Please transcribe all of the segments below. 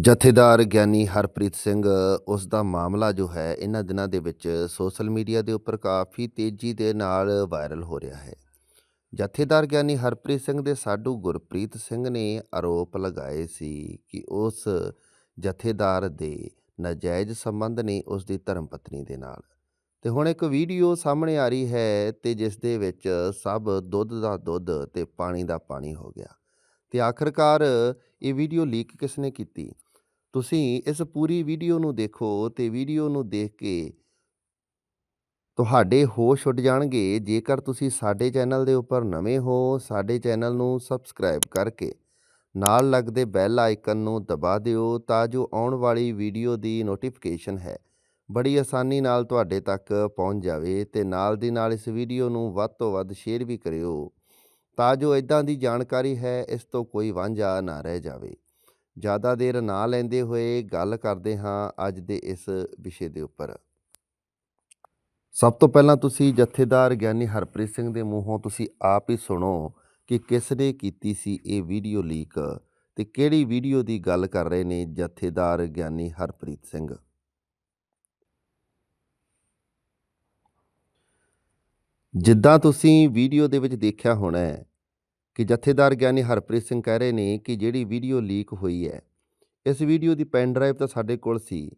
ਜਥੇਦਾਰ ਗਿਆਨੀ ਹਰਪ੍ਰੀਤ ਸਿੰਘ ਉਸ ਦਾ ਮਾਮਲਾ ਜੋ ਹੈ, ਇਹਨਾਂ ਦਿਨਾਂ ਦੇ ਵਿੱਚ ਸੋਸ਼ਲ ਮੀਡੀਆ ਦੇ ਉੱਪਰ ਕਾਫੀ ਤੇਜ਼ੀ ਦੇ ਨਾਲ ਵਾਇਰਲ ਹੋ ਰਿਹਾ ਹੈ। ਜਥੇਦਾਰ ਗਿਆਨੀ ਹਰਪ੍ਰੀਤ ਸਿੰਘ ਦੇ ਸਾਡੂ ਗੁਰਪ੍ਰੀਤ ਸਿੰਘ ਨੇ ਆਰੋਪ ਲਗਾਏ ਸੀ ਕਿ ਉਸ ਜਥੇਦਾਰ ਦੇ ਨਾਜਾਇਜ਼ ਸੰਬੰਧ ਨੇ ਉਸ ਦੀ ਧਰਮ ਪਤਨੀ ਦੇ ਨਾਲ। ਤੇ ਹੁਣ ਇੱਕ ਵੀਡੀਓ ਸਾਹਮਣੇ ਆ ਰਹੀ ਹੈ ਤੇ ਜਿਸ ਦੇ ਵਿੱਚ ਸਭ ਦੁੱਧ ਦਾ ਦੁੱਧ ਤੇ ਪਾਣੀ ਦਾ ਪਾਣੀ ਹੋ ਗਿਆ। ਤੇ ਆਖਰਕਾਰ ਇਹ ਵੀਡੀਓ ਲੀਕ ਕਿਸ ਨੇ ਕੀਤੀ? ਤੁਸੀਂ ਇਸ ਪੂਰੀ ਵੀਡੀਓ ਨੂੰ ਦੇਖੋ ਤੇ ਵੀਡੀਓ ਨੂੰ ਦੇਖ ਕੇ ਤੁਹਾਡੇ ਹੋਸ਼ ਉੱਡ ਜਾਣਗੇ, ਜੇਕਰ ਤੁਸੀਂ ਸਾਡੇ ਚੈਨਲ ਦੇ ਉੱਪਰ ਨਵੇਂ ਹੋ, ਸਾਡੇ ਚੈਨਲ ਨੂੰ ਸਬਸਕ੍ਰਾਈਬ ਕਰਕੇ ਨਾਲ ਲੱਗਦੇ ਬੈਲ ਆਈਕਨ ਨੂੰ ਦਬਾ ਦਿਓ ਤਾਂ ਜੋ ਆਉਣ ਵਾਲੀ ਵੀਡੀਓ ਦੀ ਨੋਟੀਫਿਕੇਸ਼ਨ ਹੈ। ਬੜੀ ਆਸਾਨੀ ਨਾਲ ਤੁਹਾਡੇ ਤੱਕ ਪਹੁੰਚ ਜਾਵੇ ਤੇ ਨਾਲ ਦੀ ਨਾਲ ਇਸ ਵੀਡੀਓ ਨੂੰ ਵੱਧ ਤੋਂ ਵੱਧ ਸ਼ੇਅਰ ਵੀ ਕਰਿਓ ਤਾਂ ਜੋ ਇਦਾਂ ਦੀ ਜਾਣਕਾਰੀ ਹੈ, ਇਸ ਤੋਂ ਕੋਈ ਵਾਂਝਾ ਨਾ ਰਹਿ ਜਾਵੇ। ਜ਼ਿਆਦਾ ਦੇਰ ਨਾ ਲੈਂਦੇ ਹੋਏ ਗੱਲ ਕਰਦੇ ਹਾਂ ਅੱਜ ਦੇ ਇਸ ਵਿਸ਼ੇ ਦੇ ਉੱਪਰ। ਸਭ ਤੋਂ ਪਹਿਲਾਂ ਤੁਸੀਂ ਜਥੇਦਾਰ ਗਿਆਨੀ ਹਰਪ੍ਰੀਤ ਸਿੰਘ ਦੇ ਮੂੰਹੋਂ ਤੁਸੀਂ ਆਪ ਹੀ ਸੁਣੋ ਕਿ ਕਿਸ ਨੇ ਕੀਤੀ ਸੀ ਇਹ ਵੀਡੀਓ ਲੀਕ ਤੇ ਕਿਹੜੀ ਵੀਡੀਓ ਦੀ ਗੱਲ ਕਰ ਰਹੇ ਨੇ ਜਥੇਦਾਰ ਗਿਆਨੀ ਹਰਪ੍ਰੀਤ ਸਿੰਘ। ਜਿੱਦਾਂ ਤੁਸੀਂ ਵੀਡੀਓ ਦੇ ਵਿੱਚ ਦੇਖਿਆ ਹੋਣਾ ਹੈ ਕਿ ਜਥੇਦਾਰ ਗਿਆਨੀ ਹਰਪ੍ਰੀਤ ਸਿੰਘ ਕਹਿ ਰਹੇ ਨੇ ਕਿ ਜਿਹੜੀ ਵੀਡੀਓ ਲੀਕ ਹੋਈ ਹੈ, ਇਸ ਵੀਡੀਓ ਦੀ ਪੈਨ ਡਰਾਈਵ ਤਾਂ ਸਾਡੇ ਕੋਲ ਸੀ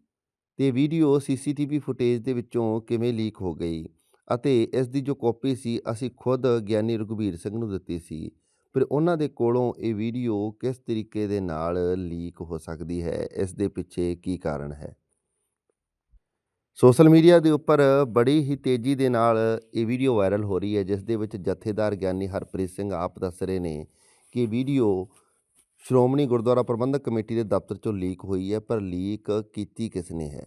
ਤੇ ਵੀਡੀਓ ਸੀਸੀਟੀਵੀ ਫੁਟੇਜ ਦੇ ਵਿੱਚੋਂ ਕਿਵੇਂ ਲੀਕ ਹੋ ਗਈ ਅਤੇ ਇਸ ਦੀ ਜੋ ਕਾਪੀ ਸੀ, ਅਸੀਂ ਖੁਦ ਗਿਆਨੀ ਰਘੁਬੀਰ ਸਿੰਘ ਨੂੰ ਦਿੱਤੀ ਸੀ। ਪਰ ਉਹਨਾਂ ਦੇ ਕੋਲੋਂ ਇਹ ਵੀਡੀਓ ਕਿਸ ਤਰੀਕੇ ਦੇ ਨਾਲ ਲੀਕ ਹੋ ਸਕਦੀ ਹੈ, ਇਸ ਦੇ ਪਿੱਛੇ ਕੀ ਕਾਰਨ ਹੈ? ਸੋਸ਼ਲ ਮੀਡੀਆ ਦੇ ਉੱਪਰ ਬੜੀ ਹੀ ਤੇਜ਼ੀ ਦੇ ਨਾਲ ਇਹ ਵੀਡੀਓ ਵਾਇਰਲ ਹੋ ਰਹੀ ਹੈ, ਜਿਸ ਦੇ ਵਿੱਚ ਜਥੇਦਾਰ ਗਿਆਨੀ ਹਰਪ੍ਰੀਤ ਸਿੰਘ ਆਪ ਦੱਸ ਰਹੇ ਨੇ ਕਿ ਵੀਡੀਓ ਸ਼੍ਰੋਮਣੀ ਗੁਰਦੁਆਰਾ ਪ੍ਰਬੰਧਕ ਕਮੇਟੀ ਦੇ ਦਫ਼ਤਰ ਚੋਂ ਲੀਕ ਹੋਈ ਹੈ, ਪਰ ਲੀਕ ਕੀਤੀ ਕਿਸ ਨੇ ਹੈ?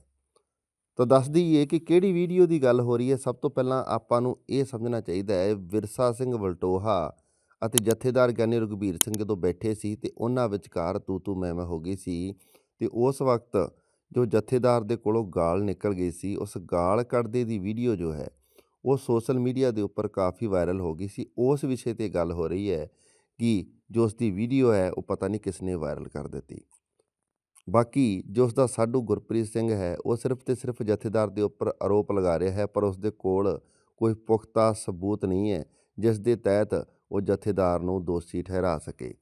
ਤਾਂ ਦੱਸ ਦਈਏ ਕਿ ਕਿਹੜੀ ਵੀਡੀਓ ਦੀ ਗੱਲ ਹੋ ਰਹੀ ਹੈ, ਸਭ ਤੋਂ ਪਹਿਲਾਂ ਆਪਾਂ ਨੂੰ ਇਹ ਸਮਝਣਾ ਚਾਹੀਦਾ ਹੈ, ਵਿਰਸਾ ਸਿੰਘ ਵਲਟੋਹਾ ਅਤੇ ਜਥੇਦਾਰ ਗਿਆਨੀ ਰਘੁਬੀਰ ਸਿੰਘ ਜਦੋਂ ਬੈਠੇ ਸੀ ਤੇ ਉਹਨਾਂ ਵਿਚਕਾਰ ਤੂ ਤੂ ਮੈਂ ਮੈਂ ਹੋ ਗਈ ਸੀ ਤੇ ਉਸ ਵਕਤ ਜੋ ਜਥੇਦਾਰ ਦੇ ਕੋਲੋਂ ਗਾਲ ਨਿਕਲ ਗਈ ਸੀ, ਉਸ ਗਾਲ ਕੱਢਦੇ ਦੀ ਵੀਡੀਓ ਜੋ ਹੈ, ਉਹ ਸੋਸ਼ਲ ਮੀਡੀਆ ਦੇ ਉੱਪਰ ਕਾਫੀ ਵਾਇਰਲ ਹੋ ਗਈ ਸੀ। ਉਸ ਵਿਸ਼ੇ ਤੇ ਗੱਲ ਹੋ ਰਹੀ ਹੈ ਕਿ ਜੋ ਉਸ ਦੀ ਵੀਡੀਓ ਹੈ, ਉਹ ਪਤਾ ਨਹੀਂ ਕਿਸ ਨੇ ਵਾਇਰਲ ਕਰ ਦਿੱਤੀ। ਬਾਕੀ ਜੋ ਉਸ ਦਾ ਸਾਡੂ ਗੁਰਪ੍ਰੀਤ ਸਿੰਘ ਹੈ, ਉਹ ਸਿਰਫ ਤੇ ਸਿਰਫ ਜਥੇਦਾਰ ਦੇ ਉੱਪਰ ਆਰੋਪ ਲਗਾ ਰਿਹਾ ਹੈ, ਪਰ ਉਸ ਦੇ ਕੋਲ ਕੋਈ ਪੁਖਤਾ ਸਬੂਤ ਨਹੀਂ ਹੈ, ਜਿਸ ਦੇ ਤਹਿਤ ਉਹ ਜਥੇਦਾਰ ਨੂੰ ਦੋਸ਼ੀ ਠਹਿਰਾ ਸਕੇ।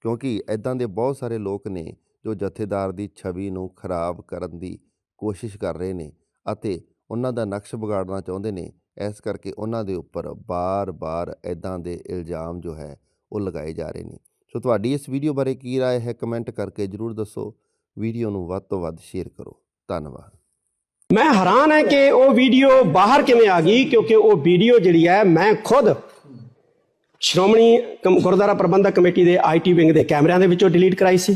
ਕਿਉਂਕਿ ਐਦਾਂ ਦੇ ਬਹੁਤ ਸਾਰੇ ਲੋਕ ਨੇ ਜੋ ਜਥੇਦਾਰ ਦੀ ਛਵੀ ਨੂੰ ਖਰਾਬ ਕਰਨ ਦੀ ਕੋਸ਼ਿਸ਼ ਕਰ ਰਹੇ ਨੇ ਅਤੇ ਉਹਨਾਂ ਦਾ ਨਕਸ਼ ਵਿਗਾੜਨਾ ਚਾਹੁੰਦੇ ਨੇ ਇਸ ਕਰਕੇ ਉਹਨਾਂ ਦੇ ਉੱਪਰ ਬਾਰ-ਬਾਰ ਐਦਾਂ ਦੇ ਇਲਜ਼ਾਮ ਜੋ ਹੈ ਉਹ ਲਗਾਏ ਜਾ ਰਹੇ ਨੇ ਸੋ ਤੁਹਾਡੀ ਇਸ ਵੀਡੀਓ ਬਾਰੇ ਕੀ رائے ਹੈ ਕਮੈਂਟ ਕਰਕੇ ਜਰੂਰ ਦੱਸੋ ਵੀਡੀਓ ਨੂੰ ਵੱਧ ਤੋਂ ਵੱਧ ਸ਼ੇਅਰ ਕਰੋ ਧੰਨਵਾਦ ਮੈਂ ਹੈਰਾਨ ਹੈ ਕਿ ਉਹ ਵੀਡੀਓ ਬਾਹਰ ਕਿਵੇਂ ਆ ਗਈ ਕਿਉਂਕਿ ਉਹ ਵੀਡੀਓ ਜਿਹੜੀ ਹੈ ਮੈਂ ਖੁਦ ਸ਼੍ਰੋਮਣੀ ਕਮ- ਗੁਰਦੁਆਰਾ ਪ੍ਰਬੰਧਕ ਕਮੇਟੀ ਦੇ ਆਈਟੀ ਵਿੰਗ ਦੇ ਕੈਮਰਿਆਂ ਦੇ ਵਿੱਚੋਂ ਡਿਲੀਟ ਕਰਾਈ ਸੀ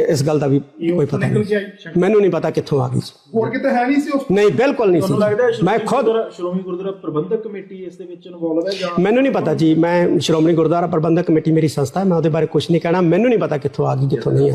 ਇਸ ਗੱਲ ਦਾ ਵੀ ਕੋਈ ਪਤਾ ਨਹੀਂ। ਮੈਨੂੰ ਨਹੀਂ ਪਤਾ ਕਿੱਥੋਂ ਆ ਗਈ ਸੀ। ਹੋਰ ਕਿਤੇ ਹੈ ਨਹੀਂ ਸੀ ਉਸ ਨਹੀਂ ਬਿਲਕੁਲ ਨਹੀਂ ਤੁਹਾਨੂੰ ਲੱਗਦਾ ਹੈ ਸੀ ਮੈਂ ਸ਼੍ਰੋਮਣੀ ਖੁਦ ਗੁਰਦੁਆਰਾ- ਸ਼੍ਰੋਮਣੀ ਗੁਰਦੁਆਰਾ ਪ੍ਰਬੰਧਕ ਕਮੇਟੀ ਇਸ ਦੇ ਵਿੱਚ ਇਨਵੋਲਵ ਹੈ ਜਾਂ ਮੈਨੂੰ ਨਹੀਂ ਪਤਾ ਜੀ। ਮੈਂ ਸ਼੍ਰੋਮਣੀ ਗੁਰਦੁਆਰਾ ਪ੍ਰਬੰਧਕ ਕਮੇਟੀ ਮੇਰੀ ਸੰਸਥਾ ਹੈ। ਮੈਂ ਉਹਦੇ ਬਾਰੇ ਕੁਝ ਨਹੀਂ ਕਹਿਣਾ। ਮੈਨੂੰ ਨਹੀਂ ਪਤਾ ਕਿੱਥੋਂ ਆ ਗਈ ਕਿੱਥੋਂ ਨਹੀਂ ਆ।